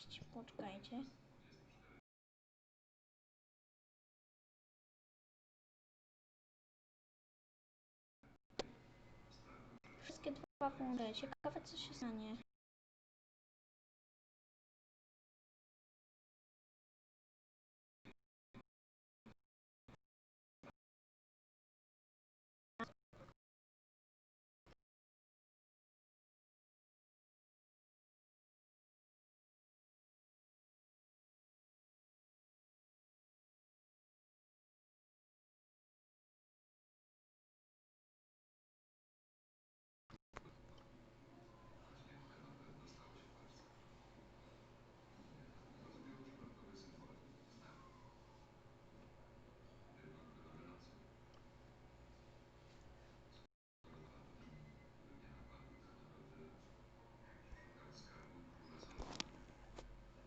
znaleźć. Poczekajcie. Wszystkie dwa punkty. Ciekawe co się stanie.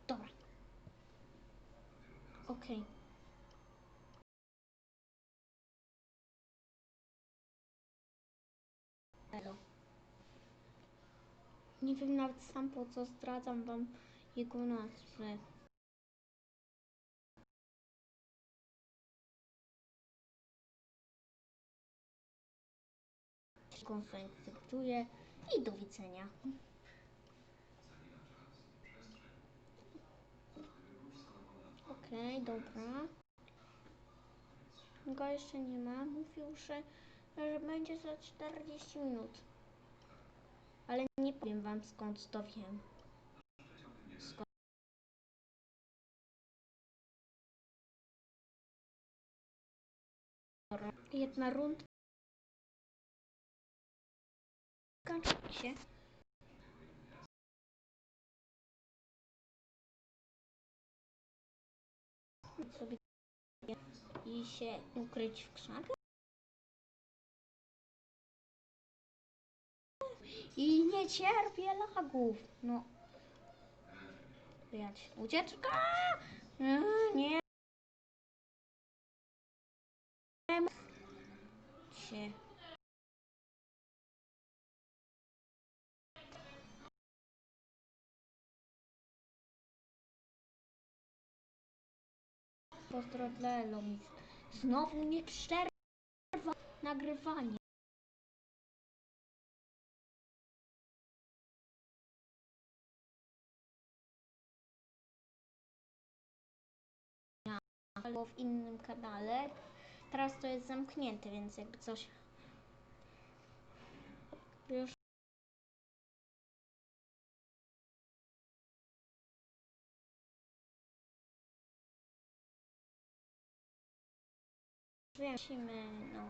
Dobra. Nie wiem nawet sam po co zdradzam wam jego nazwę. Konsekwencje i do widzenia. Okej, dobra. Go jeszcze nie ma. Mówił, że, że będzie za 40 minut. Ale nie powiem wam skąd to wiem. Jedna rundka się. I się ukryć w krzakach. I nie cierpię lagów. No. Jać. Ucieczka! Eee, Nie. Się. Pozdro dla Elomis. Znowu nie przerwa nagrywanie. Albo w innym kanale. Teraz to jest zamknięte, więc jakby coś. Musimy, no.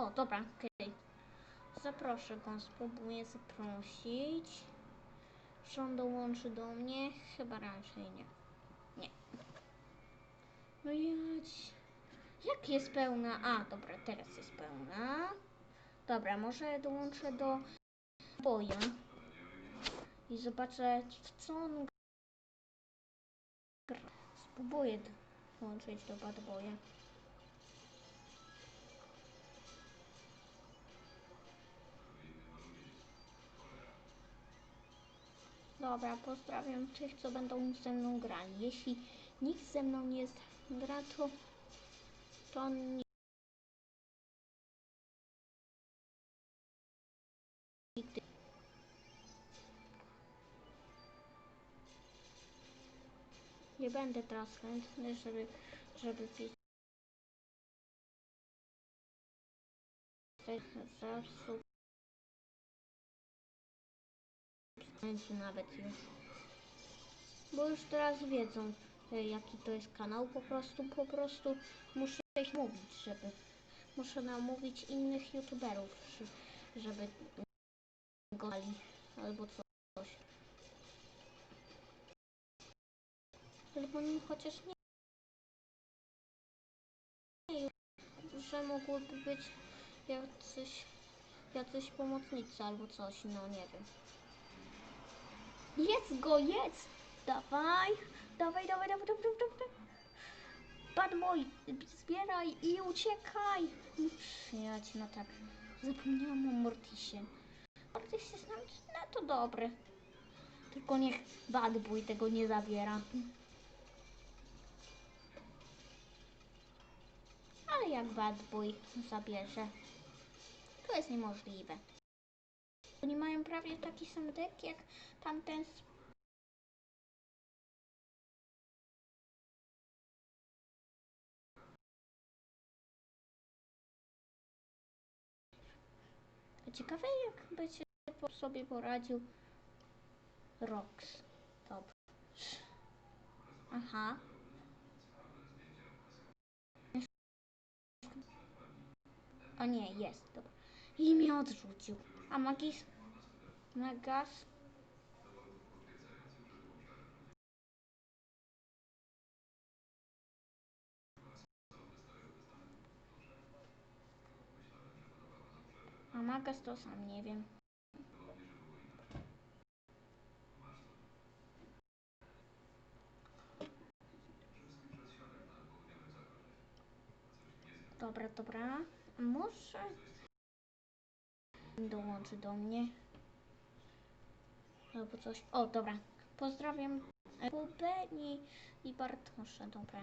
O, dobra, okej. Zaproszę go, spróbuję zaprosić. Czy on dołączy do mnie? Chyba raczej nie. Nie. No jać. Jak jest pełna? A, dobra, teraz jest pełna. Dobra, może dołączę do boja. I zobaczę, w co on gra. Spróbuję dołączyć do bad boya. Dobra, pozdrawiam tych, co będą ze mną grali. Jeśli nikt ze mną nie gra, to, to nie... Nie będę teraz chętny, żeby, żeby pisać zasób. Nawet już. Bo już teraz wiedzą, e, jaki to jest kanał. Po prostu, po prostu muszę ich mówić, żeby... Muszę namówić innych youtuberów, żeby go albo coś. Albo nim chociaż nie... nie że mogłyby być jacyś, jacyś pomocnicy albo coś, no nie wiem. Jedz go, jedz! Dawaj, dawaj, dawaj, dawaj, dawaj, dawaj. Bad boy, zbieraj i uciekaj! Przyjać, no tak. Zapomniałam o Mortisie. Mortis jest nam, no to dobry. Tylko niech bad boy tego nie zabiera. Ale jak bad boy zabierze, to jest niemożliwe. Oni mają prawie taki sam dek jak tamten z Ciekawe jak po sobie poradził Rox. Dobrze. Aha. O nie, jest, dobra. I mnie odrzucił. A Magis? Magas? A Magas to sam nie wiem. Dobra, dobra. A Może dołączy do mnie. Albo coś. O, dobra. Pozdrawiam Bubeni i Bartosza, dobra.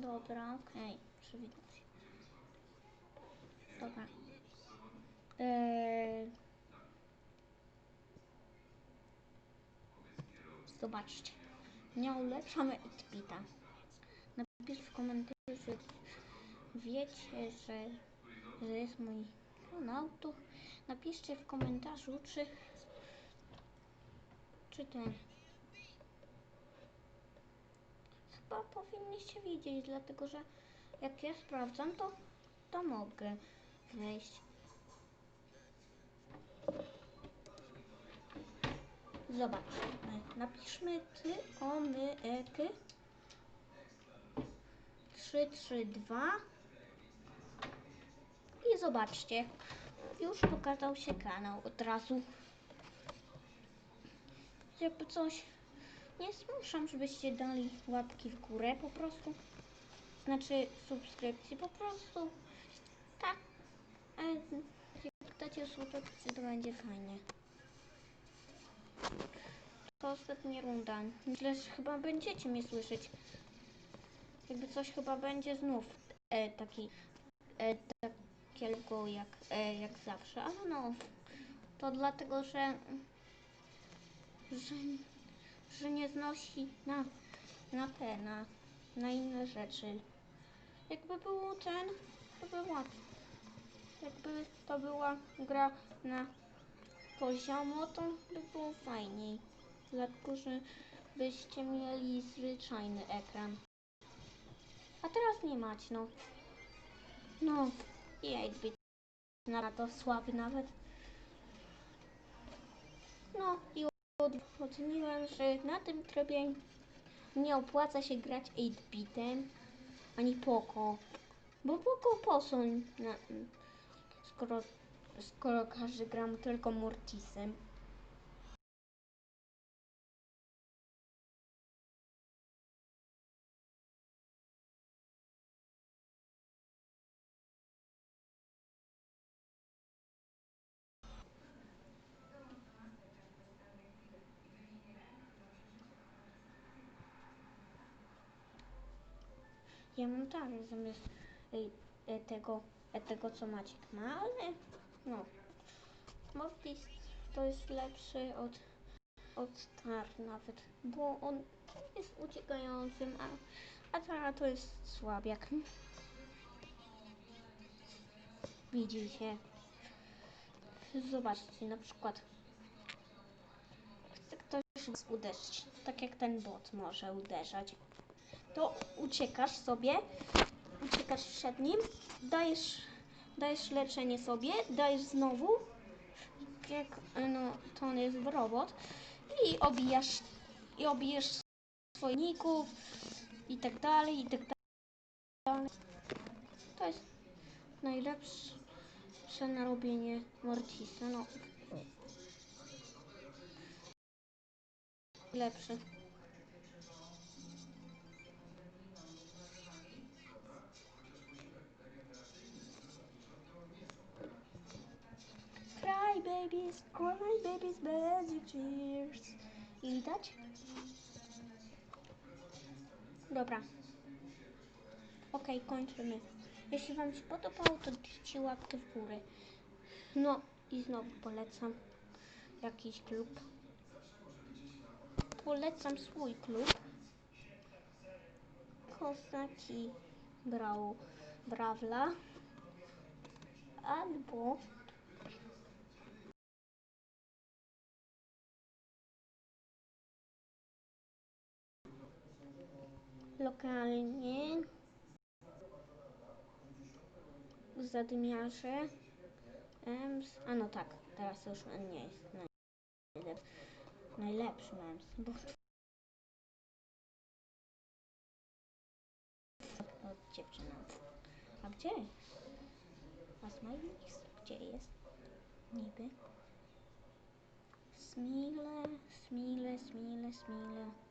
Dobra, okej. Przywitam się. Dobra. Eee... Zobaczcie. Nie ulepszamy Edbita. Napisz w komentarzu, wiecie, że, że jest mój kanał, to napiszcie w komentarzu, czy czy ten chyba powinniście wiedzieć, dlatego że jak ja sprawdzam, to, to mogę wejść. Zobaczmy. Napiszmy ty, o, my, e, ty. 3, 3, 2. I zobaczcie. Już pokazał się kanał od razu. Jakby coś. Nie zmuszam, żebyście dali łapki w górę po prostu. Znaczy subskrypcji po prostu. Tak. A jak dacie subskrypcję, to będzie fajnie. To ostatnia runda. Myślę, że chyba będziecie mnie słyszeć. Jakby coś chyba będzie znów e, taki e, jak, e, jak zawsze, ale no to dlatego, że, że że nie znosi na, na te, na, na inne rzeczy. Jakby było ten, to by łatwo. Jakby to była gra na poziomo, to by było fajniej. Dlatego, że byście mieli zwyczajny ekran. A teraz nie mać, no. No, 8-bit na to słaby nawet. No i udowodniłem, że na tym trybie nie opłaca się grać 8-bitem ani Poco. Bo Poco po co? Na, skoro, skoro każdy gram tylko Mortisem. Ja mam zamiast e, tego, e, tego co Maciek ma, ale no. Mortis to jest lepszy od, od Star nawet, bo on jest uciekającym, a, a Tara to jest słabiak. Widzicie? Zobaczcie, na przykład chce ktoś uderzyć, tak jak ten bot może uderzać. To uciekasz sobie, uciekasz przed nim, dajesz, dajesz leczenie sobie, dajesz znowu, jak no, to on jest robot i obijasz, i obijasz swoich ników i tak dalej, i tak To jest najlepsze na robienie Mortisa. No. Lepszy. Babies, cry babies, magic tears. I widać? Dobra. Okej, kończymy. Jeśli Wam się podobało, to dajcie łapkę w górę. No i znowu polecam jakiś klub. Polecam swój klub. Kosaki Brał Brawla. Albo lokalnie zadymiarze Ems, a no tak, teraz już nie jest najlep, najlepszy Ems, bo od dziewczyna. A gdzie? A Smilix? Gdzie jest? Niby. Smile, smile, smile, smile.